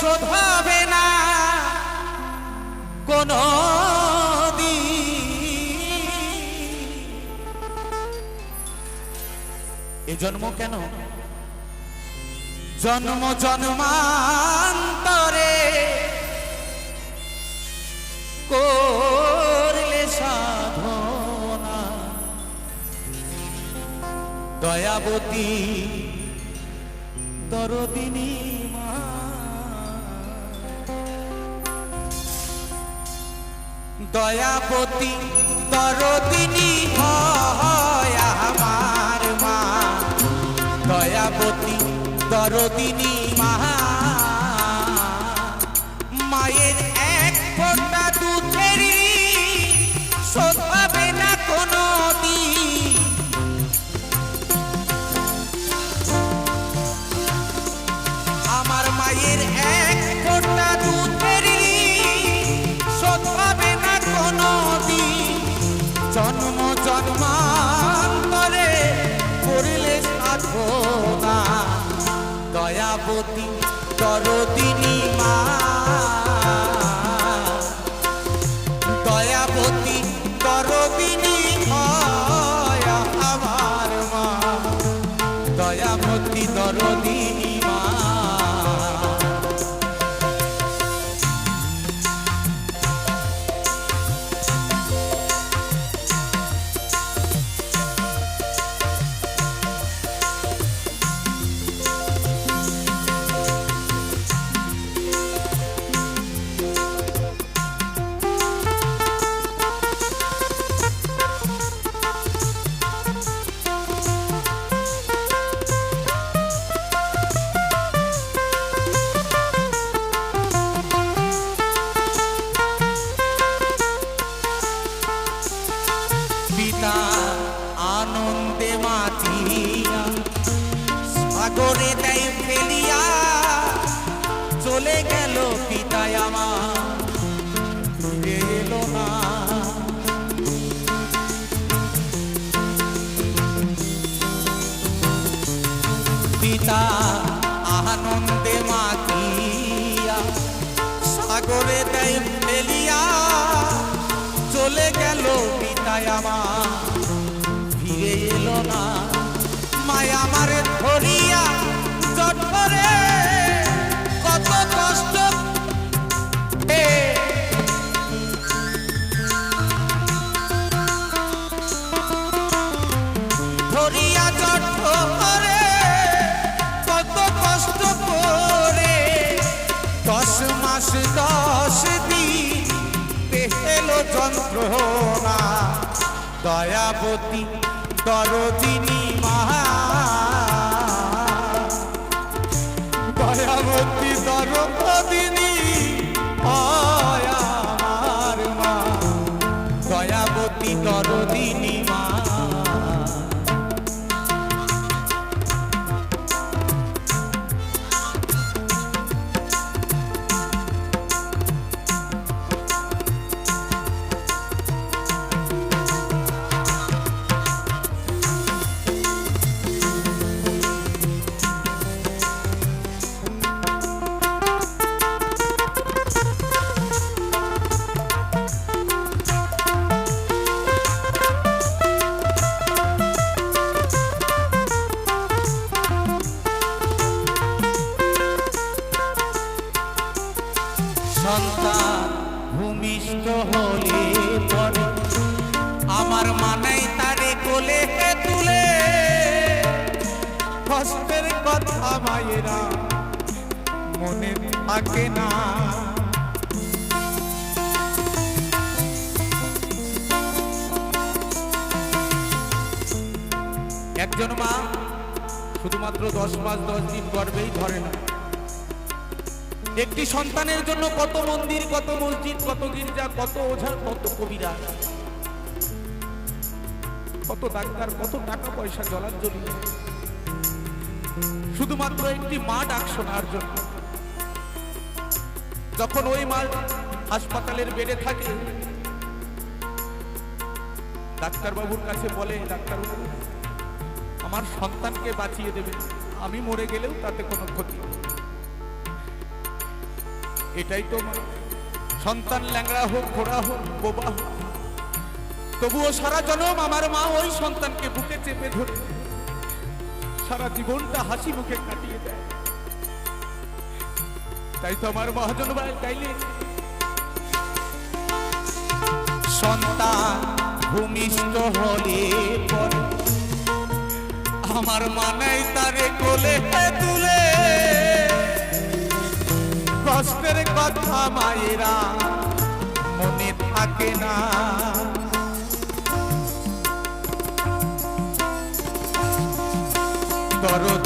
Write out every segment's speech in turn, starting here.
শোধ হবে না। কোনো এ জন্ম কেন? জন্ম জন্মান্তরে করলে সাধনা। দয়াবতী দরদিনী। মা দয়াবতী দরদিনী হয় আমার মা। দয়াপতি দরদিনী মা। দরদিনী দয়াবতী দরদিনী মহা। দয়াবতী দরদিনী সন্তান, ভূমিষ্ঠ হলে পরে। আমার মানাই তারে কোলে তুলে। কষ্টের কথা মায়েরা মনে থাকে না। একজন মা শুধুমাত্র দশ মাস, দশ দিন গর্ভেই ধরে না। একটি সন্তানের জন্য কত মন্দির, কত মসজিদ, কত গির্জা, কত ওঝা, কত কবিরা, কত ডাক্তার, কত টাকা পয়সা জলার জন্য। শুধুমাত্র একটি মা ডাক শোনার জন্য। যখন ওই মা হাসপাতালের বেডে থাকে, ডাক্তারবাবুর কাছে বলে, ডাক্তারবাবু, আমার সন্তানকে বাঁচিয়ে দেবে। আমি মরে গেলেও তাতে কোনো ক্ষতি নেই। এটাই তো মা। সন্তান ল্যাংড়া হোক, ঘোড়া হোক, বোবা হোক। তবুও সারা জনম আমার মা ওই সন্তানকে বুকে চেপে ধরে। সারা জীবনটা হাসি মুখে কাটিয়ে দেয়। তাই তো আমার মহাজন ভাই চাইলে। সন্তান ভূমিষ্ঠ হলে পরে। আমার মানাই তারে কোলে কষ্টের কথা মায়েরা মনে থাকে না। দরদিনী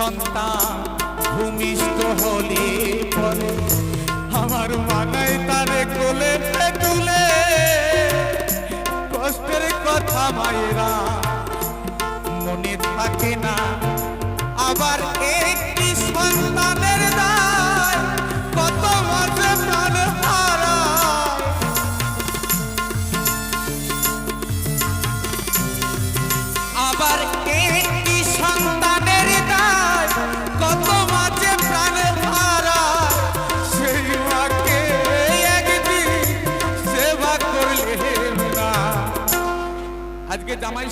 সন্তান, ভূমিষ্ঠ হলে পরে আমার মানায় তারে কোলে তুলে। কষ্টের কথা মায়েরা, মনে থাকে না, আবার একটি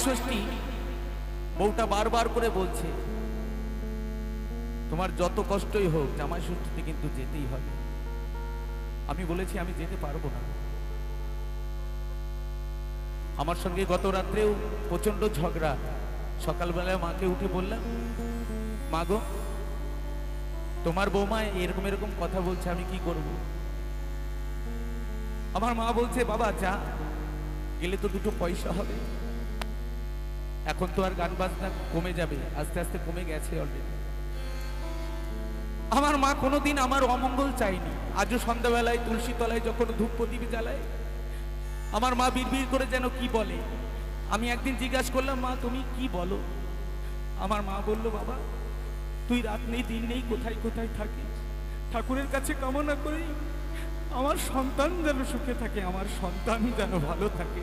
ষষ্ঠী বউটা বারবার করে বলছে, তোমার যত কষ্টই হোক, জামাই ষষ্ঠীতে কিন্তু যেতেই হবে। আমি বলেছি, আমি যেতে পারব না। আমার সঙ্গে গত রাত্রেও প্রচণ্ড ঝগড়া। সকালবেলায় মাকে উঠে বললাম, মা গো, তোমার বৌমা এরকম এরকম কথা বলছে, আমি কি করব? আমার মা বলছে, বাবা, যা, গেলে তো দুটো পয়সা হবে। এখন তো আর গান বাজনা কমে যাবে, আস্তে আস্তে কমে গেছে অলরেডি আমার মা কোনোদিন আমার অমঙ্গল চাইনি আজও সন্ধ্যাবেলায় তুলসী তলায় যখন ধূপ প্রদীপ জ্বালায়, আমার মা বিড়বিড় করে যেন কি বলে। আমি একদিন জিজ্ঞাসা করলাম, মা, তুমি কি বলো? আমার মা বলল, বাবা, তুই রাত নেই, দিন নেই, কোথায় কোথায় থাকিস? ঠাকুরের কাছে কামনা করি, আমার সন্তান যেন সুখে থাকে, আমার সন্তান যেন ভালো থাকে।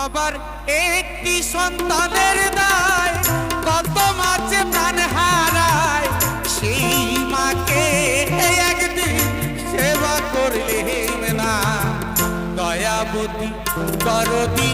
আবার একটি সন্তানের দায়, কত মাছে প্রাণ হারায়, সেই মাকে একদিন সেবা করলেন না। দয়াবতী দরদিনী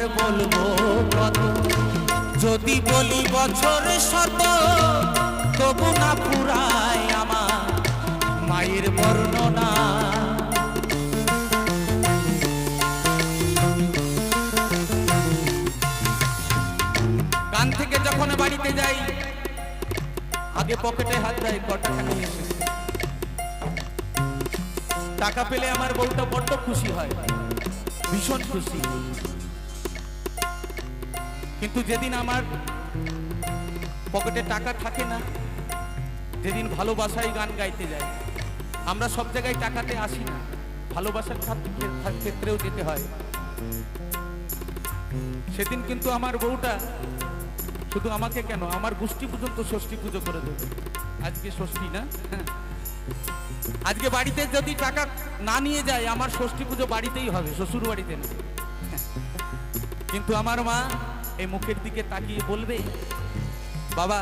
আর বলব কত? যদি বলি বছর শত, তবু না পুরায় আমার মায়ের বর্ণনা। গান থেকে যখন বাড়িতে যাই, আগে পকেটে হাত দেয় কটা খানি এসেছে টাকা পেলে আমার বউটা বড্ড খুশি হয়, ভীষণ খুশি। কিন্তু যেদিন আমার পকেটে টাকা থাকে না, যেদিন ভালোবাসায় গান গাইতে যায় আমরা সব জায়গায় টাকাতে আসি না। ভালোবাসার ক্ষেত্রেও যেতে হয়। সেদিন কিন্তু আমার বউটা শুধু আমাকে কেন? আমার গোষ্ঠী পর্যন্ত ষষ্ঠী পুজো করে দেবে। আজকে ষষ্ঠী না। আজকে বাড়িতে যদি টাকা না নিয়ে যায়, আমার ষষ্ঠী পুজো বাড়িতেই হবে শ্বশুর বাড়িতে কিন্তু আমার মা এই মুখের দিকে তাকিয়ে বলবে, বাবা,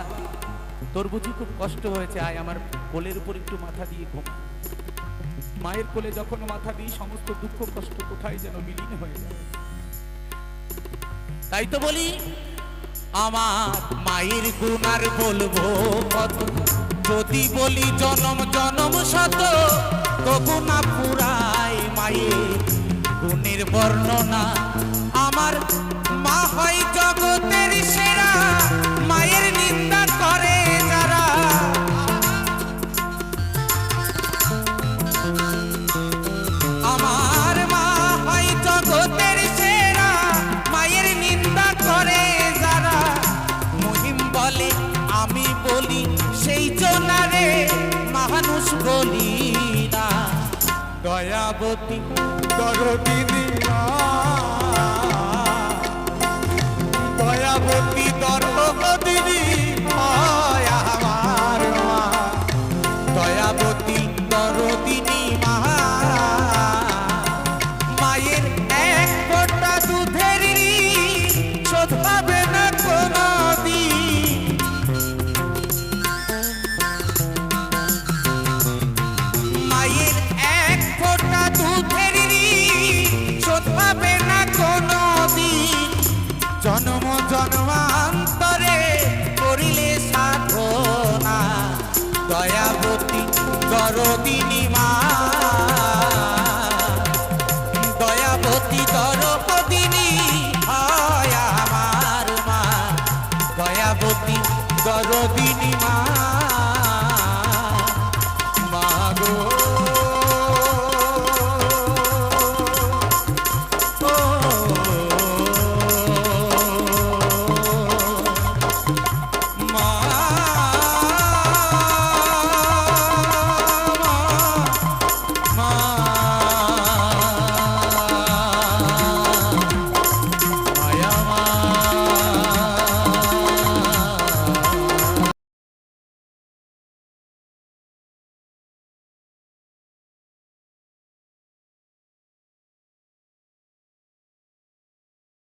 তোর বুঝি খুব কষ্ট হয়েছে, আয় আমার কোলের উপর একটু মাথা দিয়ে ঘুম। মায়ের কোলে যখন মাথা দিই, সমস্ত দুঃখ কষ্ট কোথায় যেন বিলীন হয়ে তাই তো বলি, আমার মায়ের গুণ আর বলব কত। যদি বলি জনম জনম শত, তবু না পুরায় মায়ের গুণের বর্ণনা। আমার মায়ের নিন্দা করে যারা আমার মা হয় জগতের সেরা, মায়ের নিন্দা করে যারা মহিম বলে, আমি বলি, সেই মানুষ বলি না দয়াবতী, দরদিনী মা।